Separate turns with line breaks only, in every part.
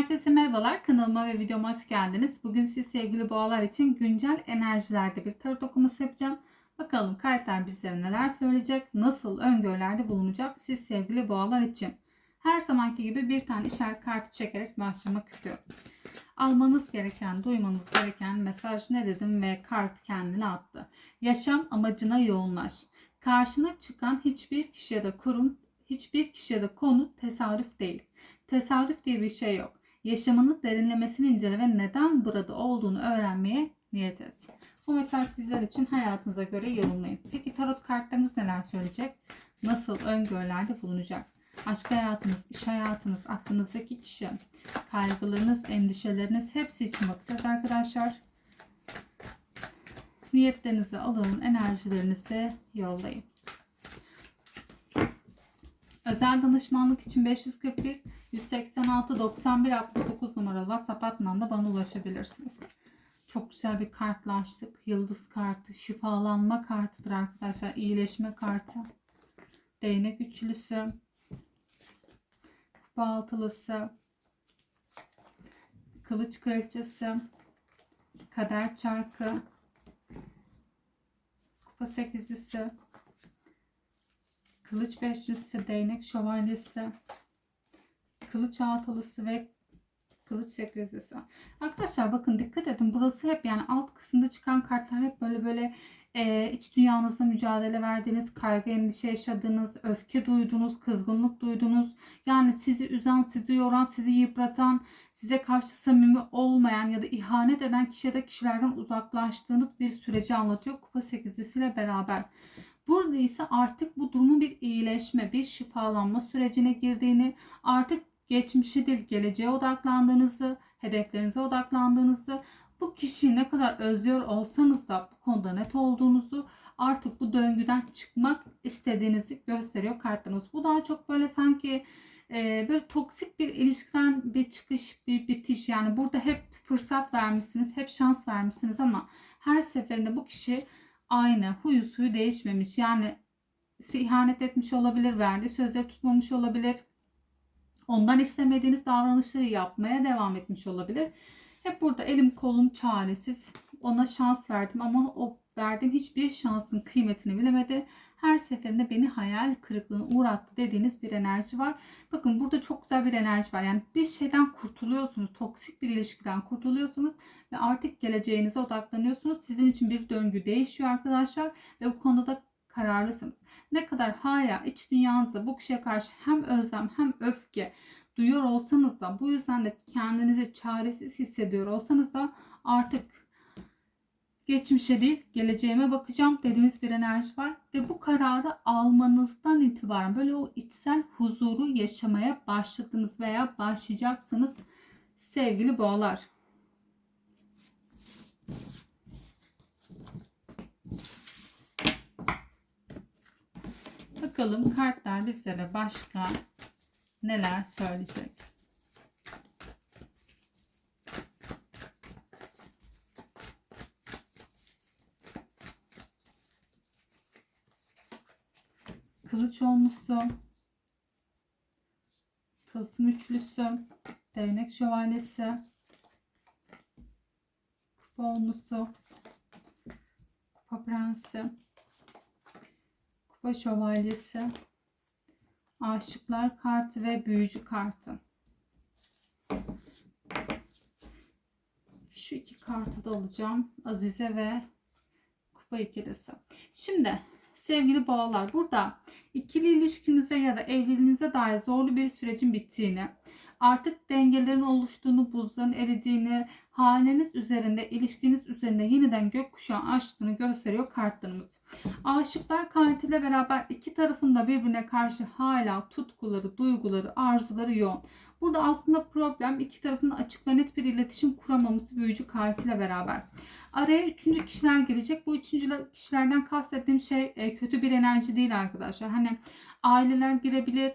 Herkese merhabalar. Kanalıma ve videoma hoş geldiniz. Bugün siz sevgili boğalar için güncel enerjilerde bir tarot okuması yapacağım. Bakalım kartlar bizlere neler söyleyecek, nasıl öngörülerde bulunacak siz sevgili boğalar için. Her zamanki gibi bir tane işaret kartı çekerek başlamak istiyorum. Almanız gereken, duymanız gereken mesaj ne dedim ve kart kendini attı. Yaşam amacına yoğunlaş. Karşına çıkan hiçbir kişi ya da kurum, hiçbir kişi ya da konu tesadüf değil. Tesadüf diye bir şey yok. Yaşamını derinlemesine incele ve neden burada olduğunu öğrenmeye niyet et. Bu mesaj sizler için hayatınıza göre yorumlayın. Peki tarot kartlarınız neler söyleyecek? Nasıl öngörülerde bulunacak? Aşk hayatınız, iş hayatınız, aklınızdaki kişi, kaygılarınız, endişeleriniz hepsi için bakacağız arkadaşlar. Niyetlerinizi alın, enerjilerinizi yollayın. Özel danışmanlık için 541 186 91 69 numaralı WhatsApp hattından da bana ulaşabilirsiniz. Çok güzel bir kartla açtık. Yıldız kartı, şifalanma kartıdır arkadaşlar. İyileşme kartı. Değnek üçlüsü. Kupa altılısı. Kılıç kraliçesi. Kader çarkı. Kupa sekizlisi. Kılıç beşlisi, değnek şövalyesi, kılıç altılısı ve kılıç sekizlisi. Arkadaşlar bakın dikkat edin. Burası hep yani alt kısımda çıkan kartlar hep böyle böyle e, iç dünyanızda mücadele verdiğiniz, kaygı, endişe yaşadığınız, öfke duyduğunuz, kızgınlık duyduğunuz, yani sizi üzen, sizi yoran, sizi yıpratan, size karşı samimi olmayan ya da ihanet eden kişi ya da kişilerden uzaklaştığınız bir süreci anlatıyor. Kupa sekizlisiyle beraber. Burada ise artık bu durumun bir iyileşme, bir şifalanma sürecine girdiğini, artık geçmişe değil geleceğe odaklandığınızı, hedeflerinize odaklandığınızı, bu kişiyi ne kadar özlüyor olsanız da bu konuda net olduğunuzu, artık bu döngüden çıkmak istediğinizi gösteriyor kartlarınız. Bu daha çok böyle sanki e, böyle toksik bir ilişkiden bir çıkış, bir bitiş. Yani burada hep fırsat vermişsiniz, hep şans vermişsiniz ama her seferinde bu kişi aynı. Huyu suyu değişmemiş. Yani ihanet etmiş olabilir, verdiği sözleri tutmamış olabilir. Ondan istemediğiniz davranışları yapmaya devam etmiş olabilir. Hep burada elim kolum çaresiz. Ona şans verdim ama o verdiğim hiçbir şansın kıymetini bilemedi. Her seferinde beni hayal kırıklığına uğrattı dediğiniz bir enerji var. Bakın burada çok güzel bir enerji var. Yani bir şeyden kurtuluyorsunuz. Toksik bir ilişkiden kurtuluyorsunuz ve artık geleceğinize odaklanıyorsunuz. Sizin için bir döngü değişiyor arkadaşlar ve bu konuda da kararlısınız. Ne kadar hala iç dünyanızda bu kişiye karşı hem özlem hem öfke duyuyor olsanız da bu yüzden de kendinizi çaresiz hissediyor olsanız da artık geçmişe değil geleceğime bakacağım dediğiniz bir enerji var ve bu kararı almanızdan itibaren böyle o içsel huzuru yaşamaya başladınız veya başlayacaksınız sevgili boğalar. Bakalım kartlar bizlere başka neler söyleyecek. Kılıç olmuşsu, tılsım üçlüsü, değnek şövalyesi, kupa olmuşsu, kupa prensi, kupa şövalyesi, aşıklar kartı ve büyücü kartı. Şu iki kartı da alacağım. Azize ve kupa ikilisi. Şimdi sevgili boğalar burada ikili ilişkinize ya da evliliğinize dair zorlu bir sürecin bittiğini, artık dengelerin oluştuğunu, buzların eridiğini, haneniz üzerinde, ilişkiniz üzerinde yeniden gökkuşağı açtığını gösteriyor kartlarımız. Aşıklar kartıyla beraber iki tarafın da birbirine karşı hala tutkuları, duyguları, arzuları yoğun. Burada aslında problem iki tarafın açık ve net bir iletişim kuramaması büyücü kartıyla beraber. Araya üçüncü kişiler gelecek. Bu üçüncü kişilerden kastettiğim şey e, kötü bir enerji değil arkadaşlar. Hani aileler girebilir,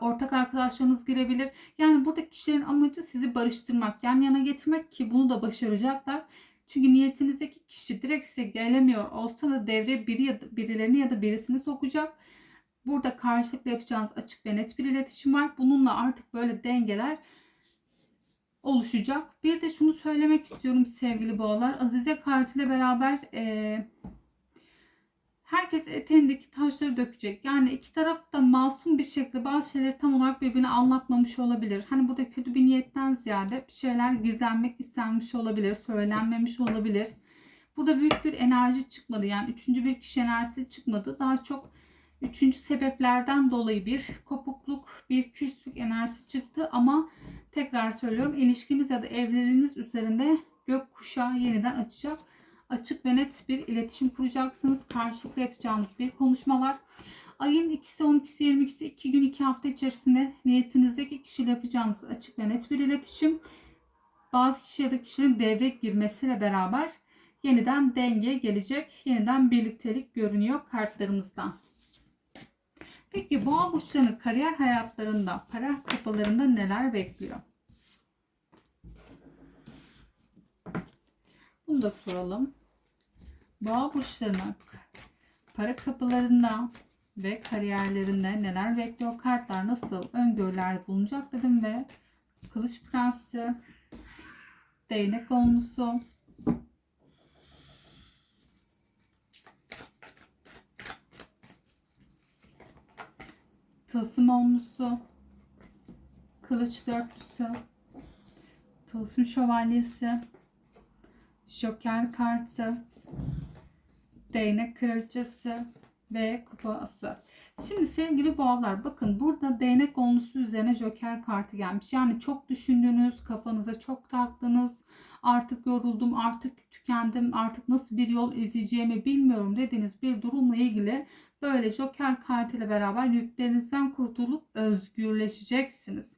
ortak arkadaşlarınız girebilir. Yani burada kişilerin amacı sizi barıştırmak, yan yana getirmek ki bunu da başaracaklar. Çünkü niyetinizdeki kişi direkt size gelemiyor olsa da devreye biri ya da birilerini ya da birisini sokacak. Burada karşılıklı yapacağınız açık ve net bir iletişim var. Bununla artık böyle dengeler oluşacak. Bir de şunu söylemek istiyorum sevgili boğalar. Azize kartıyla beraber e, herkes eteğindeki taşları dökecek. Yani iki taraf da masum bir şekilde bazı şeyleri tam olarak birbirine anlatmamış olabilir. Hani burada kötü bir niyetten ziyade bir şeyler gizlenmek istenmiş olabilir, söylenmemiş olabilir. Burada büyük bir enerji çıkmadı. Yani üçüncü bir kişi enerjisi çıkmadı. Daha çok üçüncü sebeplerden dolayı bir kopukluk, bir küslük enerjisi çıktı. Ama tekrar söylüyorum ilişkiniz ya da evliliğiniz üzerinde gök kuşağı yeniden açacak. Açık ve net bir iletişim kuracaksınız. Karşılıklı yapacağınız bir konuşma var. Ayın 2'si, 12'si, 22'si 2 gün 2 hafta içerisinde niyetinizdeki kişiyle yapacağınız açık ve net bir iletişim. Bazı kişi ya da kişinin devreye girmesiyle beraber yeniden denge gelecek. Yeniden birliktelik görünüyor kartlarımızdan. Peki boğa burçlarının kariyer hayatlarında, para kapılarında neler bekliyor? Bunu da soralım. Boğa burçlarının para kapılarında ve kariyerlerinde neler bekliyor? Kartlar nasıl öngörülerde bulunacak dedim ve Kılıç Prensi, Değnek Onlusu, Tılsım onlusu, kılıç dörtlüsü, tılsım şövalyesi, joker kartı, değnek kraliçesi ve kupası. Şimdi sevgili boğalar bakın burada değnek onlusu üzerine joker kartı gelmiş. Yani çok düşündünüz, kafanıza çok taktınız. Artık yoruldum, artık tükendim, artık nasıl bir yol izleyeceğimi bilmiyorum dediğiniz bir durumla ilgili Böyle joker kartıyla beraber yüklerinizden kurtulup özgürleşeceksiniz.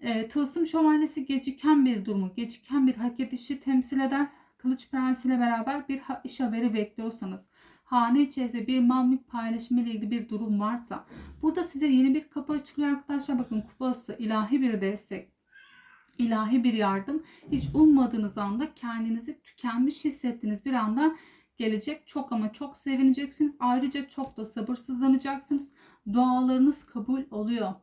E, tılsım şövalyesi geciken bir durumu, geciken bir hak edişi temsil eder. Kılıç prensiyle beraber bir iş haberi bekliyorsanız, hane içerisinde bir mal mülk paylaşımı ile ilgili bir durum varsa, burada size yeni bir kapı açılıyor arkadaşlar. Bakın kupası, ilahi bir destek, ilahi bir yardım. Hiç ummadığınız anda kendinizi tükenmiş hissettiğiniz bir anda gelecek. Çok ama çok sevineceksiniz. Ayrıca çok da sabırsızlanacaksınız. Dualarınız kabul oluyor.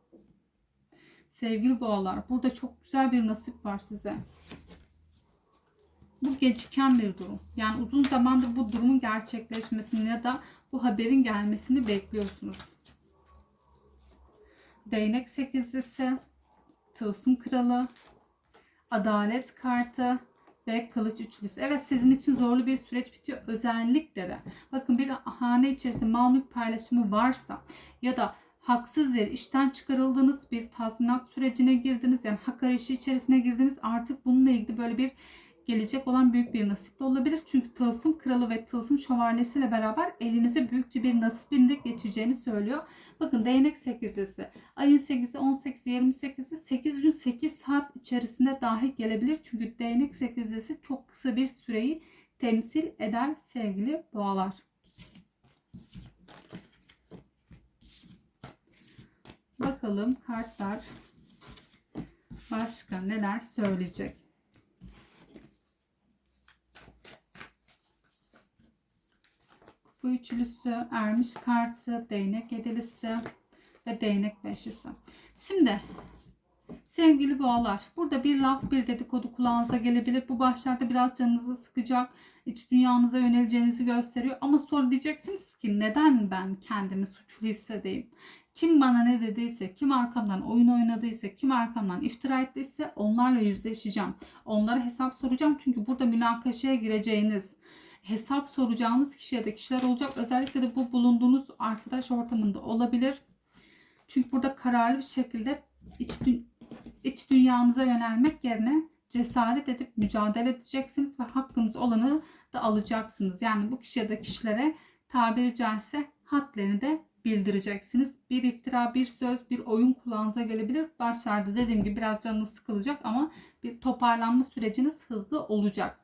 Sevgili boğalar burada çok güzel bir nasip var size. Bu geciken bir durum. Yani uzun zamandır bu durumun gerçekleşmesini ya da bu haberin gelmesini bekliyorsunuz. Değnek sekizlisi, tılsım kralı, adalet kartı, ve kılıç üçlüsü. Evet sizin için zorlu bir süreç bitiyor. Özellikle de bakın bir hane içerisinde mal mülk paylaşımı varsa ya da haksız yere işten çıkarıldınız bir tazminat sürecine girdiniz yani hak arayışı içerisine girdiniz artık bununla ilgili böyle bir gelecek olan büyük bir nasip de olabilir. Çünkü tılsım kralı ve tılsım şövalyesiyle beraber elinize büyükçe bir nasibin de geçeceğini söylüyor. Bakın değnek 8'lisi ayın 8'i 18'i 28'i 8 gün 8 saat içerisinde dahi gelebilir. Çünkü değnek 8'lisi çok kısa bir süreyi temsil eder sevgili boğalar. Bakalım kartlar başka neler söyleyecek. Bu üçlüsü, ermiş kartı, değnek yedilisi ve değnek beşlisi. Şimdi sevgili boğalar burada bir laf bir dedikodu kulağınıza gelebilir. Bu başlarda biraz canınızı sıkacak. iç dünyanıza yöneleceğinizi gösteriyor. Ama sonra diyeceksiniz ki neden ben kendimi suçlu hissedeyim? Kim bana ne dediyse, kim arkamdan oyun oynadıysa, kim arkamdan iftira ettiyse onlarla yüzleşeceğim. Onlara hesap soracağım. Çünkü burada münakaşaya gireceğiniz, hesap soracağınız kişi ya da kişiler olacak. Özellikle de bu bulunduğunuz arkadaş ortamında olabilir. Çünkü burada kararlı bir şekilde iç, iç dünyanıza yönelmek yerine cesaret edip mücadele edeceksiniz ve hakkınız olanı da alacaksınız. Yani bu kişi ya da kişilere tabiri caizse hatlerini de bildireceksiniz. Bir iftira, bir söz, bir oyun kulağınıza gelebilir. Başlarda dediğim gibi biraz canınız sıkılacak ama bir toparlanma süreciniz hızlı olacak.